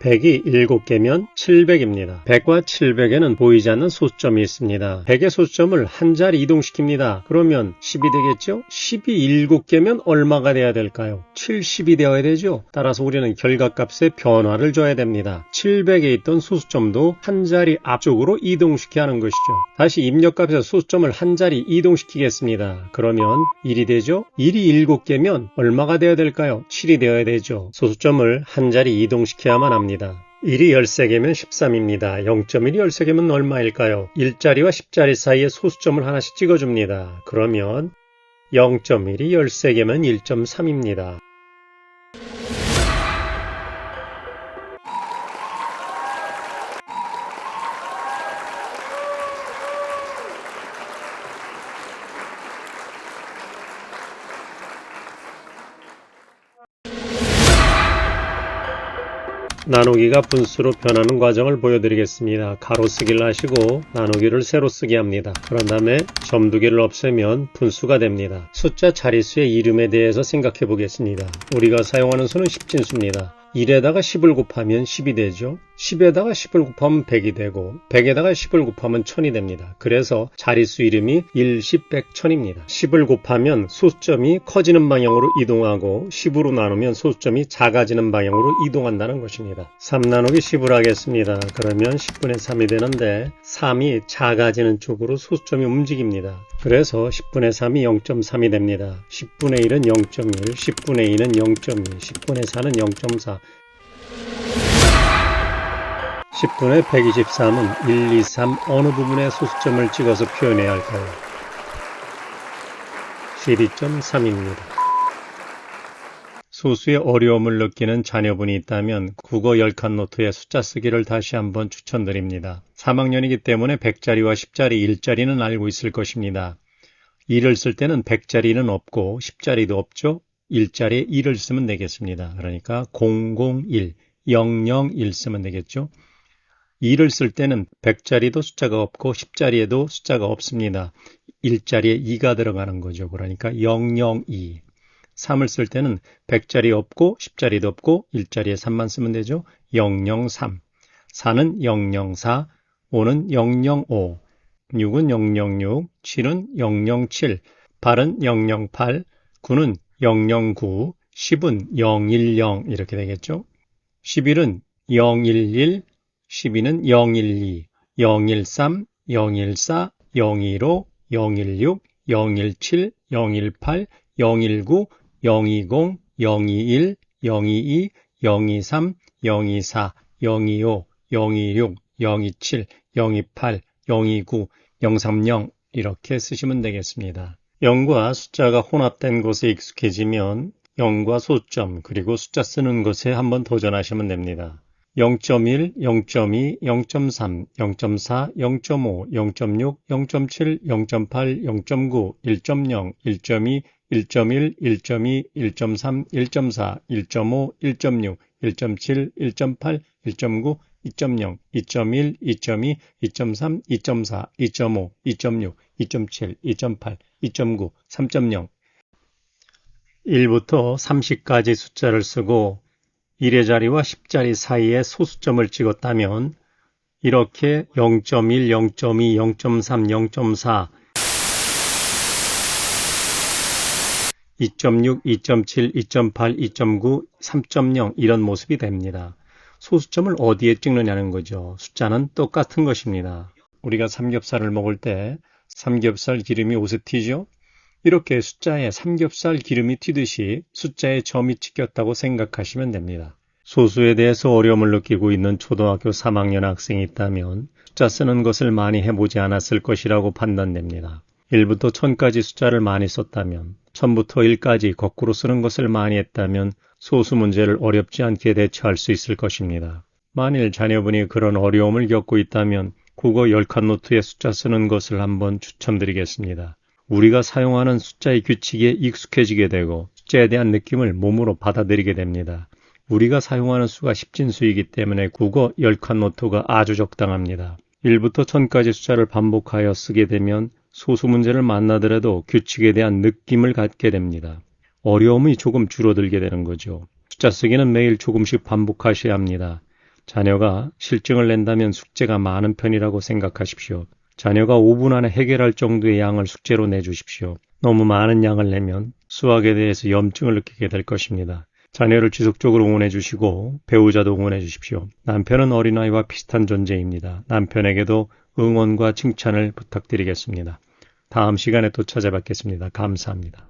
100이 7개면 700입니다. 100과 700에는 보이지 않는 소수점이 있습니다. 100의 소수점을 한 자리 이동시킵니다. 그러면 10이 되겠죠? 10이 7개면 얼마가 돼야 될까요? 70이 되어야 되죠? 따라서 우리는 결과값에 변화를 줘야 됩니다. 700에 있던 소수점도 한 자리 앞쪽으로 이동시켜야 하는 것이죠. 다시 입력값에서 소수점을 한 자리 이동시키겠습니다. 그러면 1이 되죠? 1이 7개면 얼마가 되어야 될까요? 7이 되어야 되죠. 소수점을 한 자리 이동시켜야만 합니다. 1이 13개면 13입니다. 0.1이 13개면 얼마일까요? 1자리와 10자리 사이에 소수점을 하나씩 찍어줍니다. 그러면 0.1이 13개면 1.3입니다. 나누기가 분수로 변하는 과정을 보여드리겠습니다. 가로 쓰기를 하시고 나누기를 세로 쓰기 합니다. 그런 다음에 점두 개를 없애면 분수가 됩니다. 숫자 자릿수의 이름에 대해서 생각해 보겠습니다. 우리가 사용하는 수는 10진수입니다. 1에다가 10을 곱하면 10이 되죠. 10에다가 10을 곱하면 100이 되고 100에다가 10을 곱하면 1000이 됩니다. 그래서 자릿수 이름이 1, 10, 100, 1000입니다. 10을 곱하면 소수점이 커지는 방향으로 이동하고 10으로 나누면 소수점이 작아지는 방향으로 이동한다는 것입니다. 3 나누기 10을 하겠습니다. 그러면 10분의 3이 되는데 3이 작아지는 쪽으로 소수점이 움직입니다. 그래서 10분의 3이 0.3이 됩니다. 10분의 1은 0.1, 10분의 2는 0.2, 10분의 4는 0.4, 10분의 123은 1, 2, 3 어느 부분에 소수점을 찍어서 표현해야 할까요? 12.3입니다. 소수의 어려움을 느끼는 자녀분이 있다면 국어 10칸 노트에 숫자 쓰기를 다시 한번 추천드립니다. 3학년이기 때문에 100자리와 10자리, 1자리는 알고 있을 것입니다. 2를 쓸 때는 100자리는 없고 10자리도 없죠? 1자리에 1을 쓰면 되겠습니다. 그러니까 001, 001 쓰면 되겠죠? 2를 쓸 때는 100자리도 숫자가 없고 10자리에도 숫자가 없습니다. 1자리에 2가 들어가는 거죠. 그러니까 002. 3을 쓸 때는 100자리 없고 10자리도 없고 1자리에 3만 쓰면 되죠. 003. 4는 004, 5는 005, 6은 006, 7은 007, 8은 008, 9는 009, 10은 010 이렇게 되겠죠. 11은 011, 12는 012, 013, 014, 015, 016, 017, 018, 019, 020, 021, 022, 023, 024, 025, 026, 027, 028, 029, 030 이렇게 쓰시면 되겠습니다. 0과 숫자가 혼합된 곳에 익숙해지면 0과 소점 그리고 숫자 쓰는 것에 한번 도전하시면 됩니다. 0.1, 0.2, 0.3, 0.4, 0.5, 0.6, 0.7, 0.8, 0.9, 1.0, 1.2, 1.1, 1.2, 1.3, 1.4, 1.5, 1.6, 1.7, 1.8, 1.9, 2.0, 2.1, 2.2, 2.3, 2.4, 2.5, 2.6, 2.7, 2.8, 2.9, 3.0 1부터 30까지 숫자를 쓰고 1의 자리와 10자리 사이에 소수점을 찍었다면 이렇게 0.1, 0.2, 0.3, 0.4, 2.6, 2.7, 2.8, 2.9, 3.0 이런 모습이 됩니다. 소수점을 어디에 찍느냐는 거죠. 숫자는 똑같은 것입니다. 우리가 삼겹살을 먹을 때 삼겹살 기름이 튀죠? 이렇게 숫자에 삼겹살 기름이 튀듯이 숫자에 점이 찍혔다고 생각하시면 됩니다. 소수에 대해서 어려움을 느끼고 있는 초등학교 3학년 학생이 있다면 숫자 쓰는 것을 많이 해보지 않았을 것이라고 판단됩니다. 1부터 1000까지 숫자를 많이 썼다면 1000부터 1까지 거꾸로 쓰는 것을 많이 했다면 소수 문제를 어렵지 않게 대처할 수 있을 것입니다. 만일 자녀분이 그런 어려움을 겪고 있다면 국어 10칸 노트에 숫자 쓰는 것을 한번 추천드리겠습니다. 우리가 사용하는 숫자의 규칙에 익숙해지게 되고 숫자에 대한 느낌을 몸으로 받아들이게 됩니다. 우리가 사용하는 수가 10진수이기 때문에 국어 10칸 노트가 아주 적당합니다. 1부터 1000까지 숫자를 반복하여 쓰게 되면 소수 문제를 만나더라도 규칙에 대한 느낌을 갖게 됩니다. 어려움이 조금 줄어들게 되는 거죠. 숫자 쓰기는 매일 조금씩 반복하셔야 합니다. 자녀가 실증을 낸다면 숙제가 많은 편이라고 생각하십시오. 자녀가 5분 안에 해결할 정도의 양을 숙제로 내주십시오. 너무 많은 양을 내면 수학에 대해서 염증을 느끼게 될 것입니다. 자녀를 지속적으로 응원해 주시고 배우자도 응원해 주십시오. 남편은 어린아이와 비슷한 존재입니다. 남편에게도 응원과 칭찬을 부탁드리겠습니다. 다음 시간에 또 찾아뵙겠습니다. 감사합니다.